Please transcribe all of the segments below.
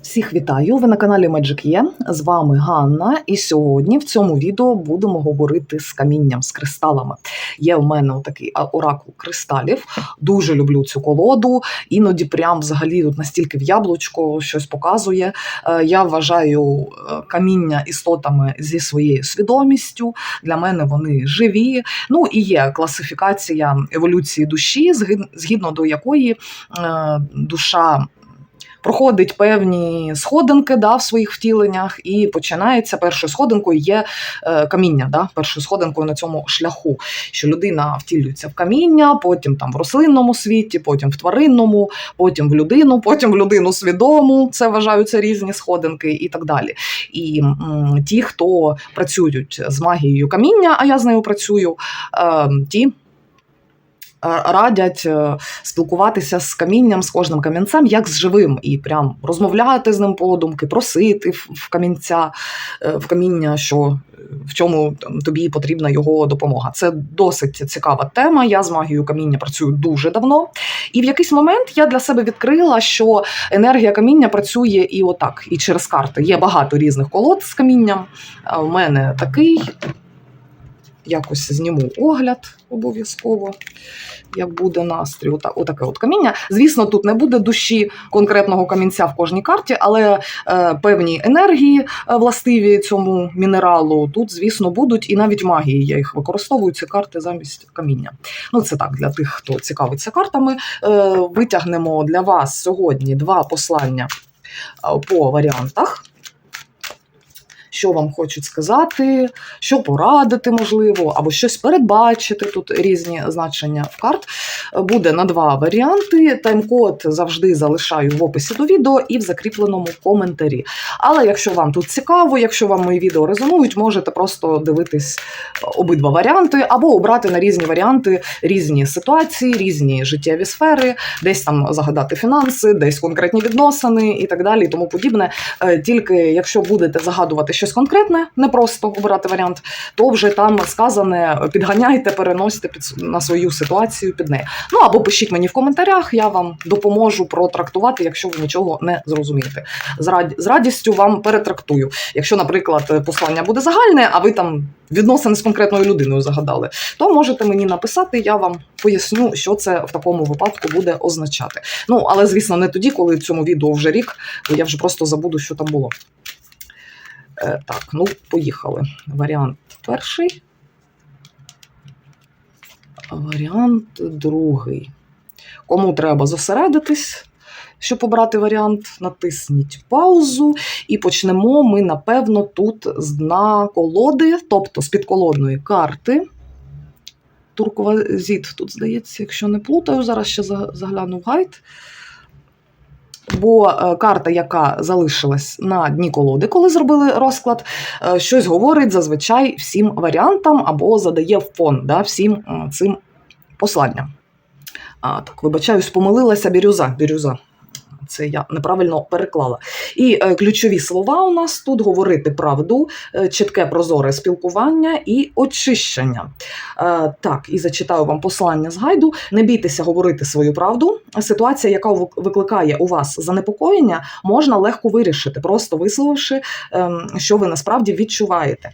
Всіх вітаю! Ви на каналі Magic Є. З вами Ганна. І сьогодні в цьому відео будемо говорити з камінням, з кристалами. Є в мене такий оракул кристалів. Дуже люблю цю колоду. Іноді прям взагалі от настільки в яблучко щось показує. Е, Я вважаю е, каміння істотами зі своєю свідомістю. Для мене вони живі. Ну і є класифікація еволюції душі, згідно до якої е, душа проходить певні сходинки да, в своїх втіленнях, і починається першою сходинкою є е, каміння. Да, першою сходинкою на цьому шляху, що людина втілюється в каміння, потім там в рослинному світі, потім в тваринному, потім в людину, потім в людину свідому. Це вважаються різні сходинки і так далі. І м, ті, хто працюють з магією каміння, а я з нею працюю, е, ті. Радять е, спілкуватися з камінням, з кожним камінцем, як з живим, і прям розмовляти з ним подумки, просити в камінця, е, в каміння, що е, в чому там, тобі потрібна його допомога. Це досить цікава тема. Я з магією каміння працюю дуже давно. І в якийсь момент я для себе відкрила, що енергія каміння працює і отак, і через карти. Є багато різних колод з камінням. У мене такий. Якось зніму огляд обов'язково, як буде настрій. Ота- Отаке от каміння. Звісно, тут не буде душі конкретного камінця в кожній карті, але е, певні енергії е, властиві цьому мінералу тут, звісно, будуть, і навіть магії. Я їх використовую ці карти замість каміння. Ну, це так, для тих, хто цікавиться картами. Е, витягнемо для вас сьогодні два послання е, по варіантах що вам хочуть сказати, що порадити, можливо, або щось передбачити. Тут різні значення в карт. Буде на два варіанти. Тайм-код завжди залишаю в описі до відео і в закріпленому коментарі. Але якщо вам тут цікаво, якщо вам мої відео резонують, можете просто дивитись обидва варіанти, або обрати на різні варіанти різні ситуації, різні життєві сфери, десь там загадати фінанси, десь конкретні відносини і так далі, і тому подібне. Е, Тільки якщо будете загадувати щось конкретне, не просто обирати варіант, то вже там сказане підганяйте, переносите під на свою ситуацію під неї. Ну або пишіть мені в коментарях, я вам допоможу протрактувати, якщо ви нічого не зрозумієте. З, рад... з радістю вам перетрактую. Якщо, наприклад, послання буде загальне, а ви там відносини з конкретною людиною загадали, то можете мені написати, я вам поясню, що це в такому випадку буде означати. Ну, але звісно, не тоді, коли цьому відео вже рік, бо я вже просто забуду, що там було. Е, так, ну, поїхали. Варіант перший. Варіант другий. Кому треба зосередитись, щоб обрати варіант, натисніть паузу. І почнемо ми, напевно, тут з дна колоди, тобто з підколодної карти. Турквазіт тут, здається, якщо не плутаю, зараз ще загляну в гайд. Бо е, карта, яка залишилась на дні колоди, коли зробили розклад, е, щось говорить зазвичай всім варіантам або задає фон да, всім цим посланням. А, так, вибачаюсь, помилилася бірюза. бірюза. Це я неправильно переклала. І е, ключові слова у нас тут говорити правду, е, чітке прозоре спілкування і очищення. Е, так, і зачитаю вам послання з гайду. Не бійтеся говорити свою правду. Ситуація, яка викликає у вас занепокоєння, можна легко вирішити, просто висловивши, ем, що ви насправді відчуваєте.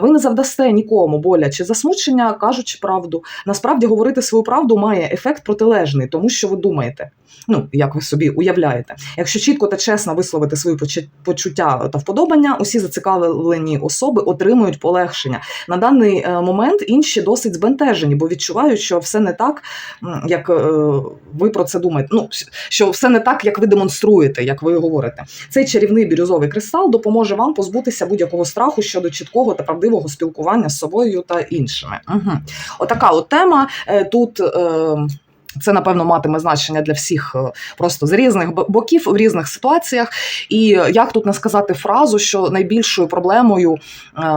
Ви не завдасте нікому боля чи засмучення, кажучи правду. Насправді говорити свою правду має ефект протилежний, тому що ви думаєте. Ну, як ви собі уявляєте, якщо чітко та чесно висловити свої почуття та вподобання, усі зацікавлені особи отримують полегшення. На даний е, момент інші досить збентежені, бо відчувають, що все не так, як е, ви про це думаєте. Ну, що все не так, як ви демонструєте, як ви говорите. Цей чарівний бірюзовий кристал допоможе вам позбутися будь-якого страху щодо чіткого та правдивого спілкування з собою та іншими. Угу. Отака от тема Е, тут. Е, це, напевно, матиме значення для всіх е, просто з різних боків в різних ситуаціях. І як тут не сказати фразу, що найбільшою проблемою е,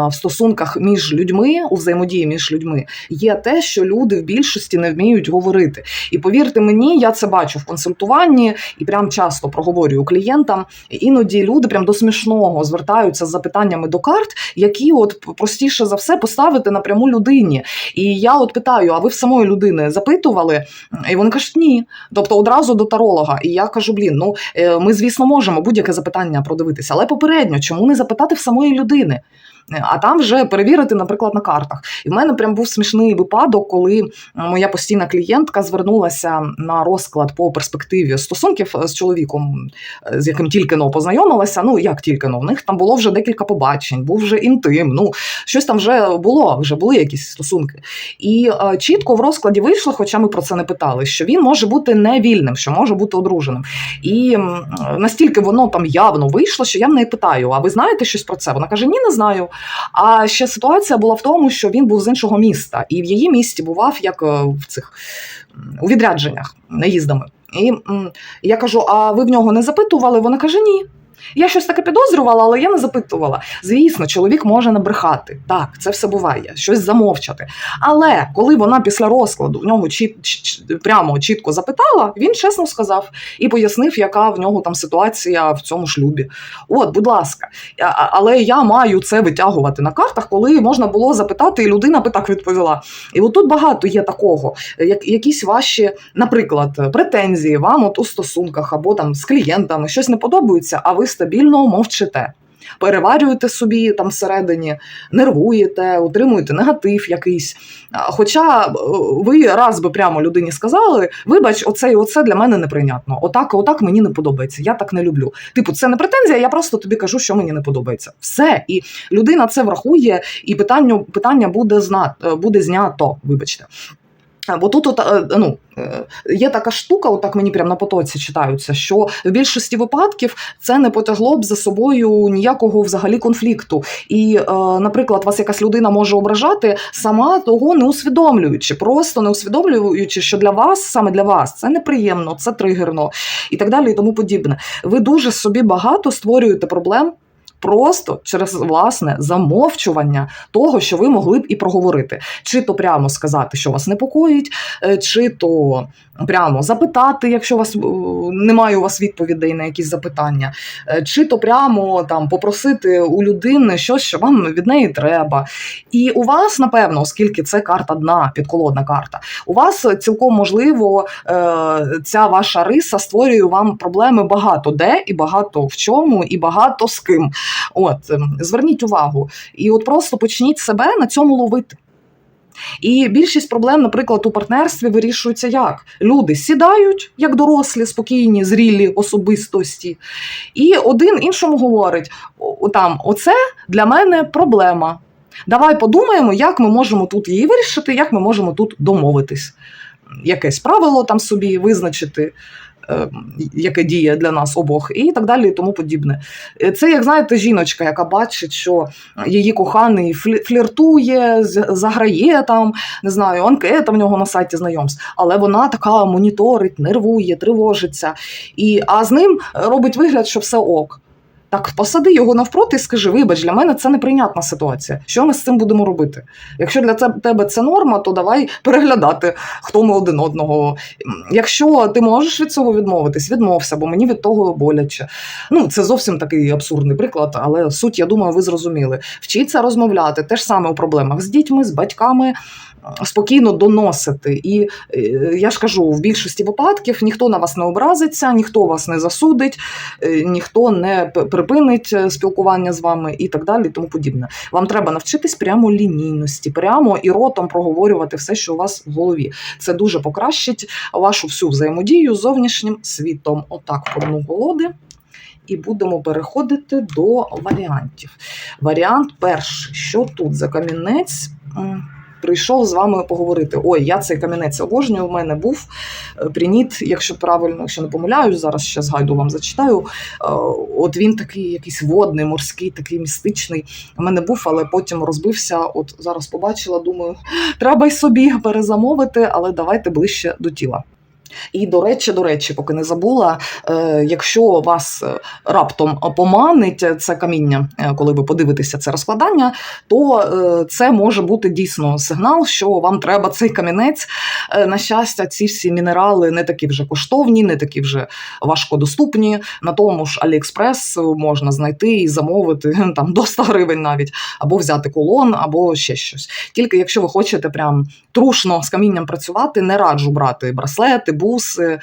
в стосунках між людьми, у взаємодії між людьми, є те, що люди в більшості не вміють говорити. І повірте мені, я це бачу в консультуванні і прям часто проговорюю клієнтам. Іноді люди прям до смішного звертаються з запитаннями до карт, які от простіше за все поставити напряму людині. І я от питаю: а ви в самої людини запитували, І вони кажуть, ні. Тобто одразу до таролога. І я кажу: блін, ну е, ми, звісно, можемо будь-яке запитання продивитися, але попередньо, чому не запитати в самої людини? Е, А там вже перевірити, наприклад, на картах. І в мене прям був смішний випадок, коли моя постійна клієнтка звернулася на розклад по перспективі стосунків з чоловіком, е, з яким тільки но познайомилася. Ну як тільки но, в них там було вже декілька побачень, був вже інтим. Ну щось там вже було, вже були якісь стосунки. І е, чітко в розкладі вийшло, хоча ми про це не питали, що він може бути невільним, що може бути одруженим. І настільки воно там явно вийшло, що я в неї питаю: а ви знаєте щось про це? Вона каже: Ні, не знаю. А ще ситуація була в тому, що він був з іншого міста, і в її місті бував як е, в цих у відрядженнях наїздами. І я кажу: а ви в нього не запитували? Вона каже: Ні. Я щось таке підозрювала, але я не запитувала. Звісно, чоловік може набрехати. Так, це все буває, щось замовчати. Але коли вона після розкладу в нього чіт, прямо чітко запитала, він чесно сказав і пояснив, яка в нього там ситуація в цьому шлюбі. От, будь ласка, але я маю це витягувати на картах, коли можна було запитати, і людина би так відповіла. І от тут багато є такого, як якісь ваші, наприклад, претензії вам от у стосунках або там з клієнтами щось не подобається, а ви стабільно мовчите. Переварюєте собі там всередині, нервуєте, утримуєте негатив якийсь. Хоча е, ви раз би прямо людині сказали: вибач, оце і оце для мене неприйнятно. Отак, отак мені не подобається. Я так не люблю. Типу, це не претензія, я просто тобі кажу, що мені не подобається. Все. І людина це врахує, і питання, питання буде зна, е, буде знято. Вибачте. Бо тут от, е, ну, е, є така штука, отак мені прямо на потоці читаються, що в більшості випадків це не потягло б за собою ніякого взагалі конфлікту. І, е, наприклад, вас якась людина може ображати, сама того не усвідомлюючи, просто не усвідомлюючи, що для вас, саме для вас, це неприємно, це тригерно і так далі, і тому подібне. Ви дуже собі багато створюєте проблем. Просто через власне замовчування того, що ви могли б і проговорити, чи то прямо сказати, що вас непокоїть, е, чи то прямо запитати, якщо вас е, немає у вас відповідей на якісь запитання, е, чи то прямо там попросити у людини щось, що вам від неї треба. І у вас, напевно, оскільки це карта дна, підколодна карта, у вас цілком можливо е, ця ваша риса створює вам проблеми багато де, і багато в чому, і багато з ким. От ем, зверніть увагу, і от просто почніть себе на цьому ловити. І більшість проблем, наприклад, у партнерстві вирішується як? Люди сідають як дорослі, спокійні, зрілі особистості, і один іншому говорить: там, оце для мене проблема. Давай подумаємо, як ми можемо тут її вирішити, як ми можемо тут домовитись. Якесь правило там собі визначити, яке діє для нас обох, і так далі, і тому подібне. Е, Це, як знаєте, жіночка, яка бачить, що її коханий флі- фліртує, заграє там, не знаю, анкета в нього на сайті знайомств, але вона така моніторить, нервує, тривожиться, і, а з ним робить вигляд, що все ок. Так, посади його навпроти і скажи: вибач, для мене це неприйнятна ситуація. Що ми з цим будемо робити? Якщо для тебе це норма, то давай переглядати, хто ми один одного. Якщо ти можеш від цього відмовитись, відмовся, бо мені від того боляче. Ну, це зовсім такий абсурдний приклад, але суть, я думаю, ви зрозуміли. Вчіться розмовляти те ж саме у проблемах з дітьми, з батьками. Спокійно доносити, і е, я ж кажу, в більшості випадків ніхто на вас не образиться, ніхто вас не засудить, е, ніхто не припинить е, спілкування з вами і так далі, і тому подібне. Вам треба навчитись прямо лінійності, прямо і ротом проговорювати все, що у вас в голові. Це дуже покращить вашу всю взаємодію з зовнішнім світом. Отак, по дну колоди. І будемо переходити до варіантів. Варіант перший. Що тут за камінець? Прийшов з вами поговорити. Ой, я цей камінець обожнюю. У мене був приніт, Прініт, якщо правильно, якщо не помиляюсь, зараз ще згайду вам зачитаю. Е, От він такий якийсь водний, морський, такий містичний. У мене був, але потім розбився. От зараз побачила, думаю, треба й собі перезамовити, але давайте ближче до тіла. І до речі, до речі, поки не забула, е, якщо вас е, раптом поманить це каміння, е, коли ви подивитеся це розкладання, то е, це може бути дійсно сигнал, що вам треба цей камінець. Е, На щастя, ці всі мінерали не такі вже коштовні, не такі вже важкодоступні. На тому ж Аліекспрес можна знайти і замовити там до 100 гривень навіть, або взяти колон, або ще щось. Тільки якщо ви хочете прям трушно з камінням працювати, не раджу брати браслети, буси,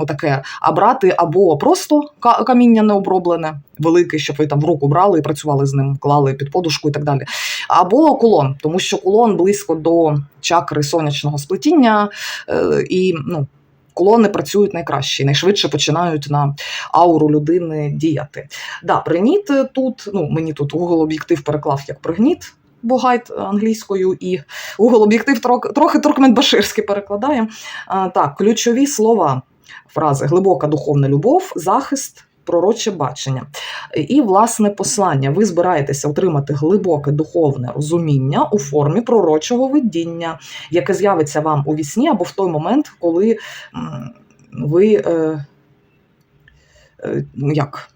отаке, а брати або просто ка- каміння необроблене, велике, щоб ви там в руку брали і працювали з ним, клали під подушку і так далі. Або кулон, тому що кулон близько до чакри сонячного сплетіння, е, і ну. Колони працюють найкраще, і найшвидше починають на ауру людини діяти. Да, пригніт е, тут, ну мені тут Google об'єктив переклав як пригніт, бо гайд англійською, і Google об'єктив трохи, туркмен-баширський перекладає. Так, ключові слова фрази: глибока духовна любов, захист. Пророче бачення і власне послання. Ви збираєтеся отримати глибоке духовне розуміння у формі пророчого видіння, яке з'явиться вам у вісні або в той момент, коли ви е, е, як.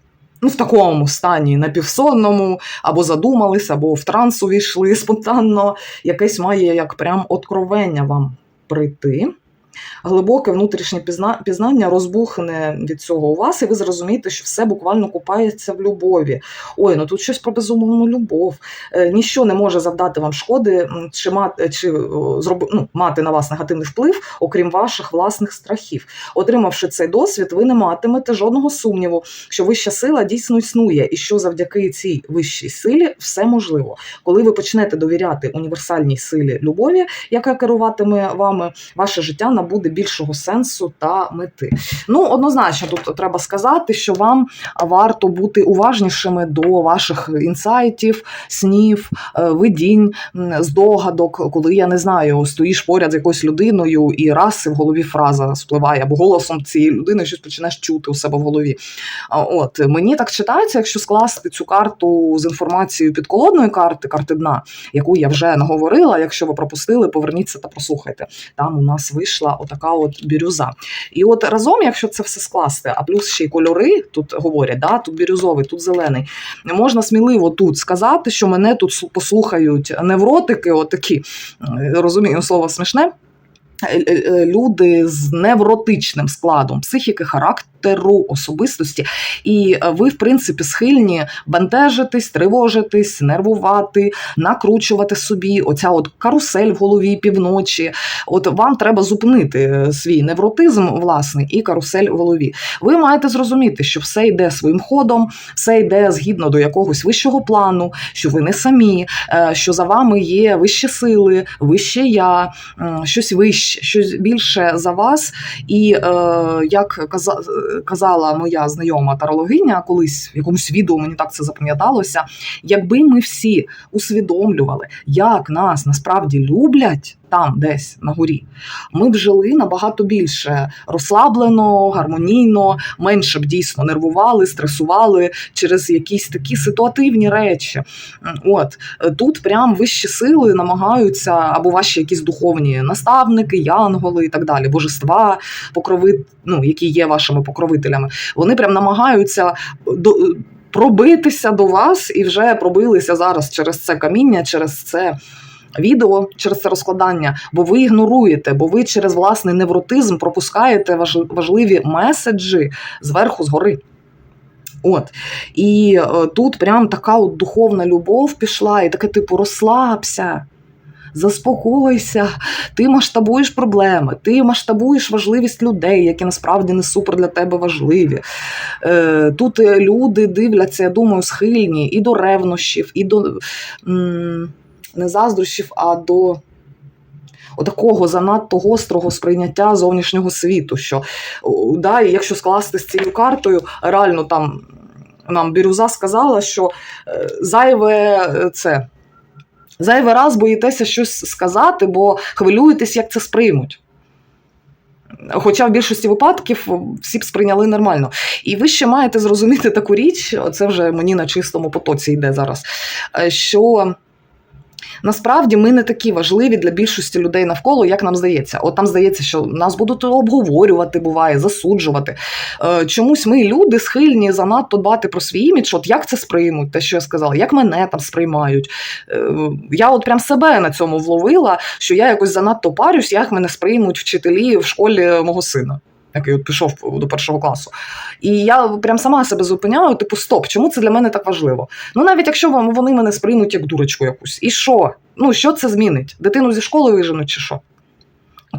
Ну, в такому стані напівсонному, або задумались, або в транс увійшли спонтанно, якесь має як прям откровення вам прийти. Глибоке внутрішнє пізнання розбухне від цього у вас, і ви зрозумієте, що все буквально купається в любові. Ой, ну тут щось про безумовну любов. Е, ніщо не може завдати вам шкоди чи мати чи о, ну, мати на вас негативний вплив, окрім ваших власних страхів. Отримавши цей досвід, ви не матимете жодного сумніву, що вища сила дійсно існує, і що завдяки цій вищій силі все можливо. Коли ви почнете довіряти універсальній силі любові, яка керуватиме вами, ваше життя набуде більшого сенсу та мети. Ну, однозначно, тут треба сказати, що вам варто бути уважнішими до ваших інсайтів, снів, е, видінь, здогадок, коли я не знаю, стоїш поряд з якоюсь людиною, і раз і в голові фраза спливає, або голосом цієї людини щось починаєш чути у себе в голові. От мені так читається, якщо скласти цю карту з інформацією підколодної карти, карти дна, яку я вже наговорила. Якщо ви пропустили, поверніться та послухайте. Там у нас вийшла отака от бірюза. І от разом, якщо це все скласти, а плюс ще й кольори тут говорять, да, тут бірюзовий, тут зелений. Можна сміливо тут сказати, що мене тут послухають невротики, отакі, розумію, слово смішне. Е, е, е, Люди з невротичним складом психіки, характеру, особистості, і ви, в принципі, схильні бентежитись, тривожитись, нервувати, накручувати собі оця от карусель в голові півночі. От вам треба зупинити свій невротизм власний і карусель в голові. Ви маєте зрозуміти, що все йде своїм ходом, все йде згідно до якогось вищого плану, що ви не самі, що за вами є вищі сили, вище я, щось вище, щось більше за вас. І е, як каза- казала моя знайома тарологиня колись в якомусь відео, мені так це запам'яталося. Якби ми всі усвідомлювали, як нас насправді люблять там, десь на горі, ми б жили набагато більше розслаблено, гармонійно, менше б дійсно нервували, стресували через якісь такі ситуативні речі. От е, тут прям вищі сили намагаються, або ваші якісь духовні наставники, янголи і так далі, божества, покрови, ну, які є вашими покровителями. Вони прям намагаються до. Пробитися до вас і вже пробилися зараз через це каміння, через це відео, через це розкладання, бо ви ігноруєте, бо ви через власний невротизм пропускаєте важливі меседжі зверху, згори. От і е, тут прям така от духовна любов пішла, і таке типу розслабся. Заспокойся, ти масштабуєш проблеми, ти масштабуєш важливість людей, які насправді не супер для тебе важливі. Е, Тут е, люди дивляться, я думаю, схильні і до ревнощів, і до м, не заздрощів, а до отакого занадто гострого сприйняття зовнішнього світу. Що да, якщо скласти з цією картою, реально там нам Бірюза сказала, що е, зайве е, це. Зайвий раз боїтеся щось сказати, бо хвилюєтесь, як це сприймуть. Хоча в більшості випадків всі б сприйняли нормально. І ви ще маєте зрозуміти таку річ, це вже мені на чистому потоці йде зараз. е, Що Насправді ми не такі важливі для більшості людей навколо, як нам здається. От нам здається, що нас будуть обговорювати, буває, засуджувати. Е, Чомусь ми, люди, схильні занадто дбати про свій імідж. От як це сприймуть, те, що я сказала, як мене там сприймають. Е, Я от прям себе на цьому вловила, що я якось занадто парюсь, як мене сприймуть вчителі в школі мого сина. Який от пішов до першого класу. І я прям сама себе зупиняю, типу, стоп, чому це для мене так важливо? Ну, навіть якщо вам- вони мене сприймуть як дурочку якусь. І що? Ну, що це змінить? Дитину зі школи виженуть чи що?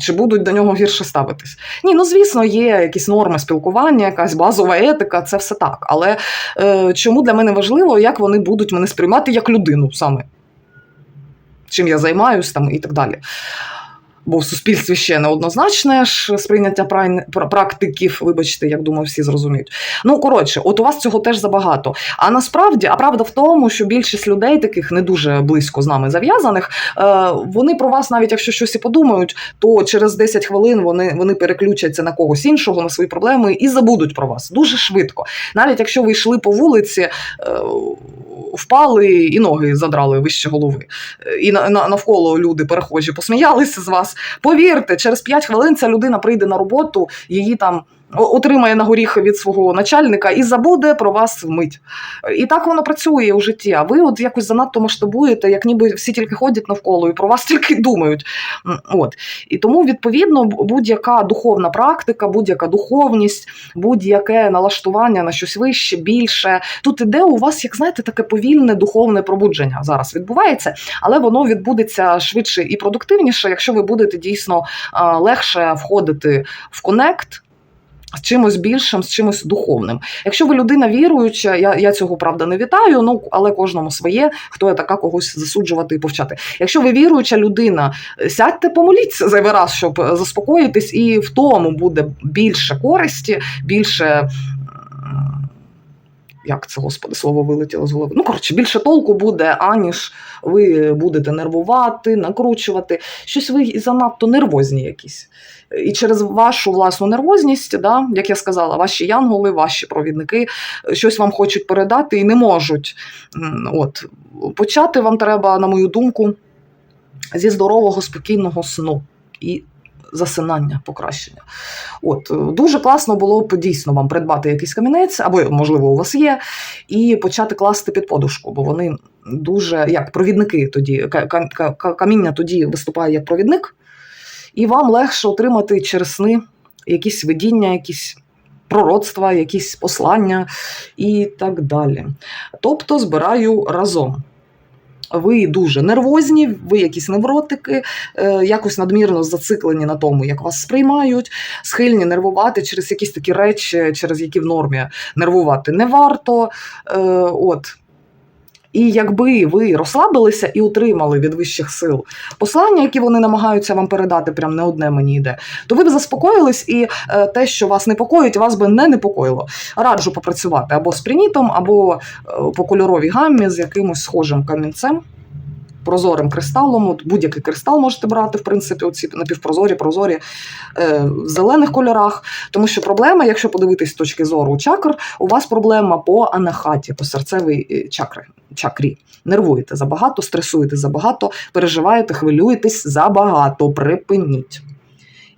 Чи будуть до нього гірше ставитись? Ні, ну звісно, є якісь норми спілкування, якась базова етика, це все так. Але е, чому для мене важливо, як вони будуть мене сприймати як людину саме? Чим я займаюсь там і так далі. Бо в суспільстві ще неоднозначне ж сприйняття практиків, вибачте, як думаю, всі зрозуміють. Ну, коротше, от у вас цього теж забагато. А насправді, а правда в тому, що більшість людей, таких не дуже близько з нами зав'язаних, е, вони про вас, навіть якщо щось і подумають, то через 10 хвилин вони, вони переключаться на когось іншого, на свої проблеми і забудуть про вас дуже швидко. Навіть якщо ви йшли по вулиці, е, впали і ноги задрали вище голови. Е, І на, навколо люди перехожі посміялися з вас. Повірте, через 5 хвилин ця людина прийде на роботу, її там. Отримає на горіхи від свого начальника і забуде про вас вмить. І так воно працює у житті. А ви от якось занадто масштабуєте, як ніби всі тільки ходять навколо і про вас тільки думають. От. І тому, відповідно, будь-яка духовна практика, будь-яка духовність, будь-яке налаштування на щось вище, більше. Тут іде у вас, як знаєте, таке повільне духовне пробудження зараз відбувається, але воно відбудеться швидше і продуктивніше, якщо ви будете дійсно легше входити в конект. Чимось більшим, з чимось духовним. Якщо ви людина віруюча, я, я цього правда не вітаю, ну але кожному своє, хто я така когось засуджувати і повчати. Якщо ви віруюча людина, сядьте, помоліться зайвий раз, щоб е, заспокоїтись, і в тому буде більше користі, більше. Як це, господи, слово вилетіло з голови? Ну, коротше, більше толку буде, аніж ви будете нервувати, накручувати. Щось ви занадто нервозні якісь. І через вашу власну нервозність, да, як я сказала, ваші янголи, ваші провідники щось вам хочуть передати і не можуть. От. Почати вам треба, на мою думку, зі здорового, спокійного сну і засинання, покращення. От, дуже класно було б дійсно вам придбати якийсь камінець, або, можливо, у вас є, і почати класти під подушку, бо вони дуже як провідники тоді, ка- ка- ка- каміння тоді виступає як провідник, і вам легше отримати через сни якісь видіння, якісь. Пророцтва, якісь послання і так далі. Тобто збираю разом. Ви дуже нервозні, ви якісь невротики, е, якось надмірно зациклені на тому, як вас сприймають, схильні нервувати через якісь такі речі, через які в нормі нервувати не варто. Е, От. І якби ви розслабилися і отримали від вищих сил послання, які вони намагаються вам передати, прям не одне мені йде, то ви б заспокоїлись, і е, те, що вас непокоїть, вас би не непокоїло. Раджу попрацювати або з прінітом, або е, по кольоровій гаммі з якимось схожим камінцем. Прозорим кристалом, от будь-який кристал можете брати, в принципі, оці напівпрозорі, прозорі е, в зелених кольорах. Тому що проблема, якщо подивитись з точки зору чакр, у вас проблема по анахаті, по серцевій е, чакри, чакрі. Нервуєте забагато, стресуєте забагато, переживаєте, хвилюєтесь забагато. Припиніть.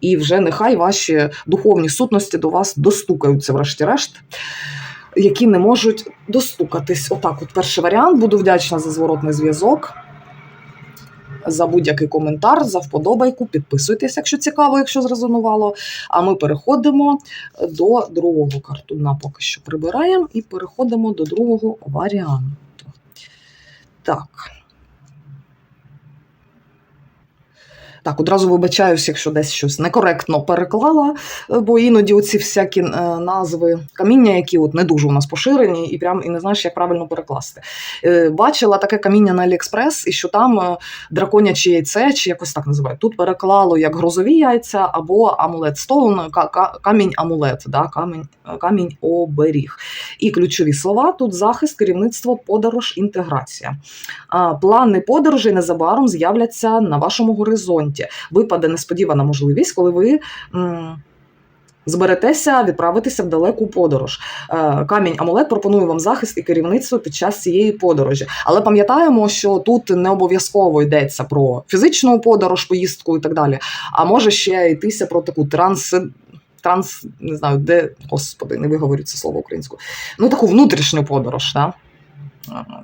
І вже нехай ваші духовні сутності до вас достукаються, врешті-решт, які не можуть достукатись. Отак, от перший варіант. Буду вдячна за зворотний зв'язок. За будь-який коментар, за вподобайку, підписуйтесь, якщо цікаво, якщо зрезонувало. А ми переходимо до другого картуна. Поки що прибираємо і переходимо до другого варіанту. Так. Так, одразу вибачаюсь, якщо десь щось некоректно переклала, е, бо іноді оці всякі е, назви каміння, які от не дуже у нас поширені, і прям і не знаєш, як правильно перекласти. Е, Бачила таке каміння на Аліекспрес, і що там драконяче яйце, чи якось так називають. Тут переклало як грозові яйця або амулет стоун, камінь амулет, да, камінь, камінь оберіг. І ключові слова тут захист, керівництво, подорож, інтеграція. Плани подорожей незабаром з'являться на вашому горизонті. Випаде несподівана можливість, коли ви. зберетеся відправитися в далеку подорож. Е, Камінь амулет пропонує вам захист і керівництво під час цієї подорожі. Але пам'ятаємо, що тут не обов'язково йдеться про фізичну подорож, поїздку і так далі. А може ще йтися про таку транс. Транс, не знаю, де, господи, не виговорю це слово українською. Ну, таку внутрішню подорож, да?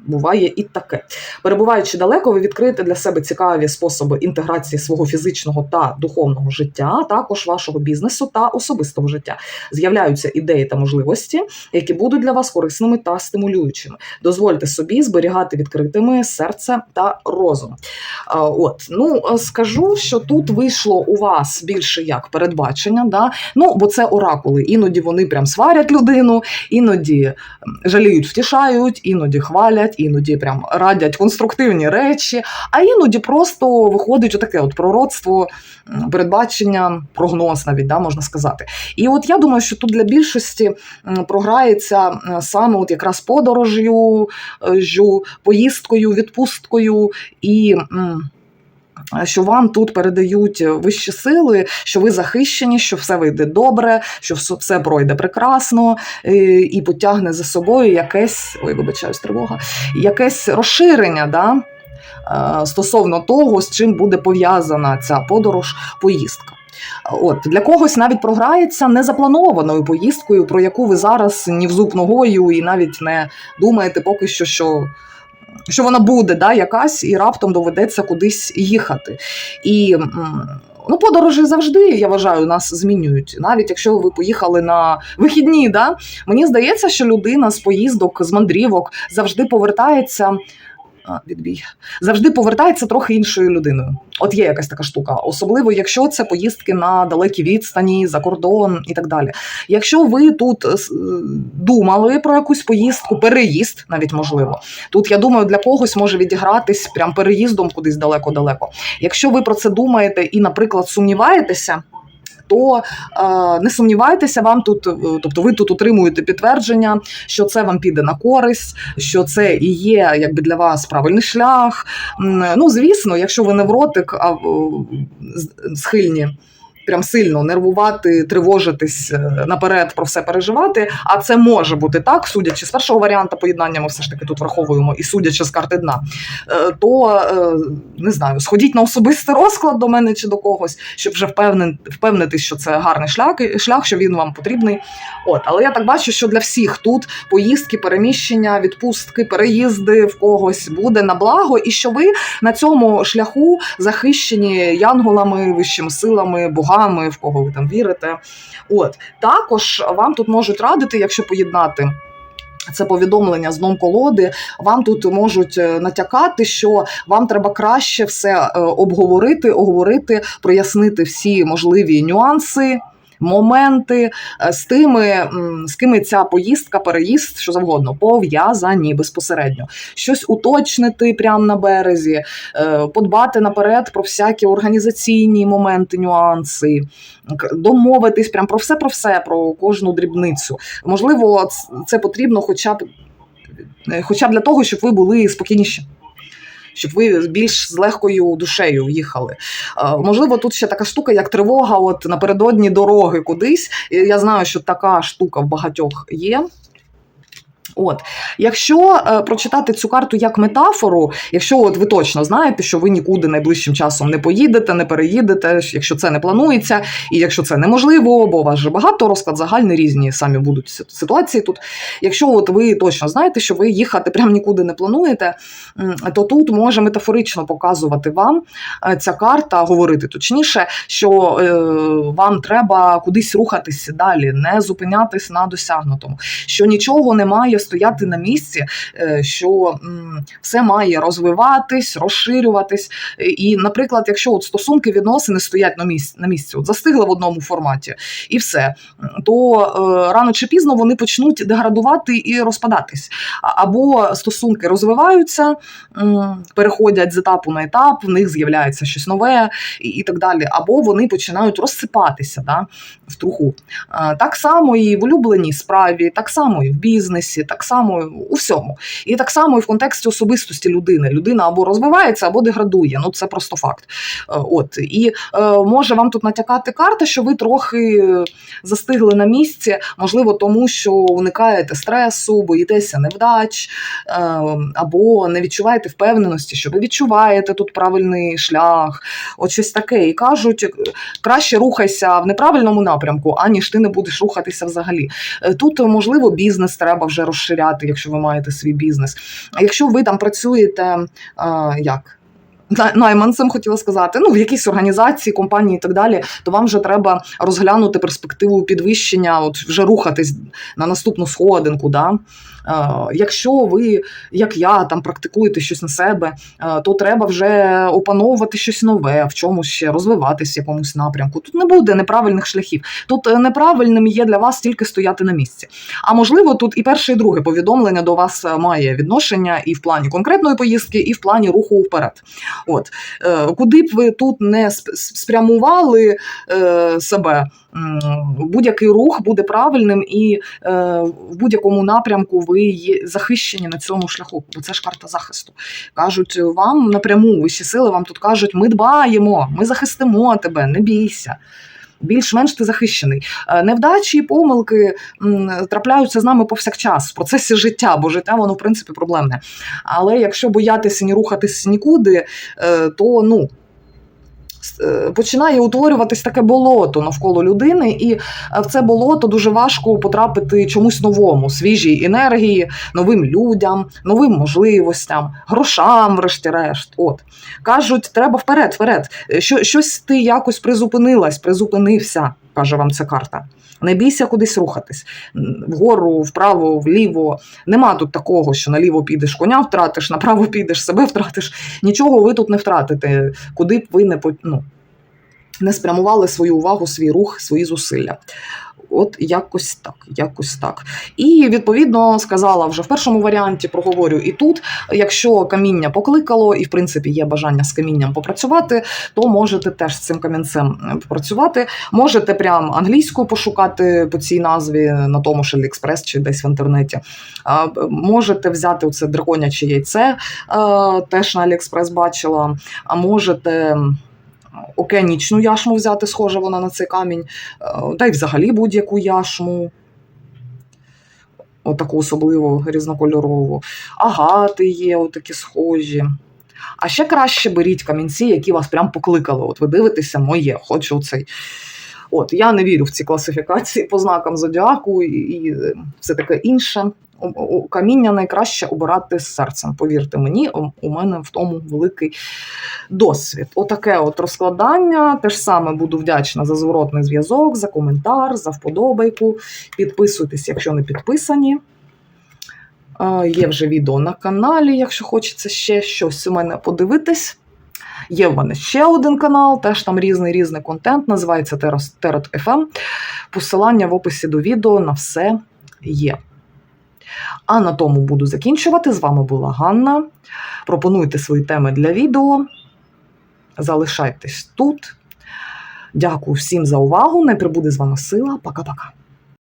Буває і таке. Перебуваючи далеко, ви відкриєте для себе цікаві способи інтеграції свого фізичного та духовного життя, а також вашого бізнесу та особистого життя. З'являються ідеї та можливості, які будуть для вас корисними та стимулюючими. Дозвольте собі зберігати відкритими серце та розум. От, ну скажу, що тут вийшло у вас більше як передбачення, да? ну бо це оракули. Іноді вони прям сварять людину, іноді жаліють, втішають, іноді хвалять, іноді прям радять конструктивні речі, а іноді просто виходить отаке от пророцтво, передбачення, прогноз навіть да, можна сказати. І от я думаю, що тут для більшості програється саме от якраз подорожю, е, поїздкою, відпусткою і. Що вам тут передають вищі сили, що ви захищені, що все вийде добре, що все- все пройде прекрасно е, і потягне за собою якесь, ой, вибачаюсь, тривога, якесь розширення, да, е, стосовно того, з чим буде пов'язана ця подорож, поїздка. От для когось навіть програється незапланованою поїздкою, про яку ви зараз ні в зуб ногою і навіть не думаєте поки що, що що вона буде, да, якась, і раптом доведеться кудись їхати. І ну, подорожі завжди, я вважаю, нас змінюють. Навіть якщо ви поїхали на вихідні, да, мені здається, що людина з поїздок, з мандрівок завжди повертається. Відбій. Завжди повертається трохи іншою людиною. От є якась така штука, особливо якщо це поїздки на далекі відстані, за кордон і так далі. Якщо ви тут е, думали про якусь поїздку, переїзд навіть можливо. Тут я думаю, для когось може відігратись прям переїздом кудись далеко-далеко. Якщо ви про це думаєте і, наприклад, сумніваєтеся. То е, не сумнівайтеся, вам тут, е, тобто ви тут отримуєте підтвердження, що це вам піде на користь, що це і є якби для вас правильний шлях. Ну, звісно, якщо ви невротик, а схильні прям сильно нервувати, тривожитись е, наперед про все переживати. А це може бути так, судячи з першого варіанту поєднання, ми все ж таки тут враховуємо, і судячи з карти дна, е, то е, не знаю, сходіть на особистий розклад до мене чи до когось, щоб вже впевнитись, що це гарний шлях, шлях, що він вам потрібний. От, але я так бачу, що для всіх тут поїздки, переміщення, відпустки, переїзди в когось буде на благо, і що ви на цьому шляху захищені янголами, вищими силами, богами, в кого ви там вірите. От також вам тут можуть радити, якщо поєднати. Це повідомлення з дном колоди. Вам тут можуть е, натякати, що вам треба краще все е, обговорити, оговорити, прояснити всі можливі нюанси. Моменти е, з тими, з кими ця поїздка, переїзд, що завгодно, пов'язані безпосередньо. Щось уточнити прямо на березі, е, подбати наперед про всякі організаційні моменти, нюанси, домовитись прям про все, про все, про кожну дрібницю. Можливо, це потрібно хоча б, е, хоча б для того, щоб ви були спокійніші. Щоб ви більш з легкою душею їхали. Е, Можливо, тут ще така штука, як тривога, от напередодні дороги кудись. Я знаю, що така штука в багатьох є. От, якщо е, прочитати цю карту як метафору, якщо от ви точно знаєте, що ви нікуди найближчим часом не поїдете, не переїдете, якщо це не планується, і якщо це неможливо, бо у вас же багато розклад загальний різні самі будуть ситуації тут. Якщо от ви точно знаєте, що ви їхати прям нікуди не плануєте, то тут може метафорично показувати вам е, ця карта, говорити точніше, що е, вам треба кудись рухатись далі, не зупинятись на досягнутому, що нічого не має стояти на місці, е, що все має розвиватись, розширюватись. Е, І, наприклад, якщо от стосунки відносини стоять на місці, на місці, от застигли в одному форматі, і все, то е, рано чи пізно вони почнуть деградувати і розпадатись. Або стосунки розвиваються, переходять з етапу на етап, в них з'являється щось нове і, так далі, або вони починають розсипатися да, в труху. Так само і в улюбленій справі, так само і в бізнесі, так само у всьому. І так само і в контексті особистості людини. Людина або розвивається, або деградує. Ну це просто факт. Е, От і е, може вам тут натякати карта, що ви трохи застигли на місці, можливо, тому що уникаєте стресу, боїтеся невдач, е, або не відчуваєте впевненості, що ви відчуваєте тут правильний шлях, от щось таке. І кажуть, краще рухайся в неправильному напрямку, аніж ти не будеш рухатися взагалі. Тут, можливо, бізнес треба вже розширяти, якщо ви маєте свій бізнес. А якщо ви там працюєте, як? на- Найманцем хотіла сказати, ну в якійсь організації, компанії і так далі, то вам вже треба розглянути перспективу підвищення, от вже рухатись на наступну сходинку. Да? Якщо ви, як я, там практикуєте щось на себе, то треба вже опановувати щось нове, в чомусь ще розвиватись в якомусь напрямку. Тут не буде неправильних шляхів. Тут е, неправильним є для вас тільки стояти на місці. А можливо, тут і перше, і друге повідомлення до вас е, має відношення і в плані конкретної поїздки, і в плані руху вперед. От е, куди б ви тут не спрямували себе, будь-який рух буде правильним, і е, в будь-якому напрямку ви є захищені на цьому шляху. Бо це ж карта захисту. Кажуть вам напряму, вищі сили вам тут кажуть: ми дбаємо, ми захистимо тебе, не бійся. Більш-менш ти захищений. Е, Невдачі і помилки трапляються з нами повсякчас в процесі життя, бо життя воно в принципі проблемне. Але якщо боятися ні рухатись нікуди, е, то ну. Е, Починає утворюватись таке болото навколо людини, і е, в це болото дуже важко потрапити чомусь новому, свіжій енергії, новим людям, новим можливостям, грошам, врешті-решт. От кажуть, треба вперед, вперед. Е, Що, щось ти якось призупинилась, призупинився, каже вам ця карта. Не бійся кудись рухатись вгору, вправо, вліво. Нема тут такого, що наліво підеш, коня втратиш, направо підеш, себе втратиш. Нічого ви тут не втратите, куди б ви не ну, не спрямували свою увагу, свій рух, свої зусилля. От якось так, якось так. І відповідно сказала вже в першому варіанті, проговорю і тут. Якщо каміння покликало, і в принципі є бажання з камінням попрацювати, то можете теж з цим камінцем е, попрацювати. Можете прям англійську пошукати по цій назві на тому ж Аліекспрес чи десь в інтернеті. Можете взяти оце драконяче яйце, е, теж на Аліекспрес бачила. А можете. Океанічну яшму взяти, схожа вона на цей камінь, е, та й взагалі будь-яку яшму, отаку особливо різнокольорову. Агати є, отакі схожі. А ще краще беріть камінці, які вас прям покликали. От ви дивитеся, моє, хочу цей. От, я не вірю в ці класифікації по знакам зодіаку і, е, все таке інше. Каміння найкраще обирати з серцем. Повірте мені, у- у мене в тому великий досвід. Отаке от розкладання. Те ж саме буду вдячна за зворотний зв'язок, за коментар, за вподобайку. Підписуйтесь, якщо не підписані. Е, Є вже відео на каналі, якщо хочеться ще щось у мене подивитись. Є в мене ще один канал, теж там різний різний контент, називається Терот FM. Посилання в описі до відео на все є. А на тому буду закінчувати. З вами була Ганна. Пропонуйте свої теми для відео. Залишайтесь тут. Дякую всім за увагу. Не прибуде з вами сила. Пока-пока.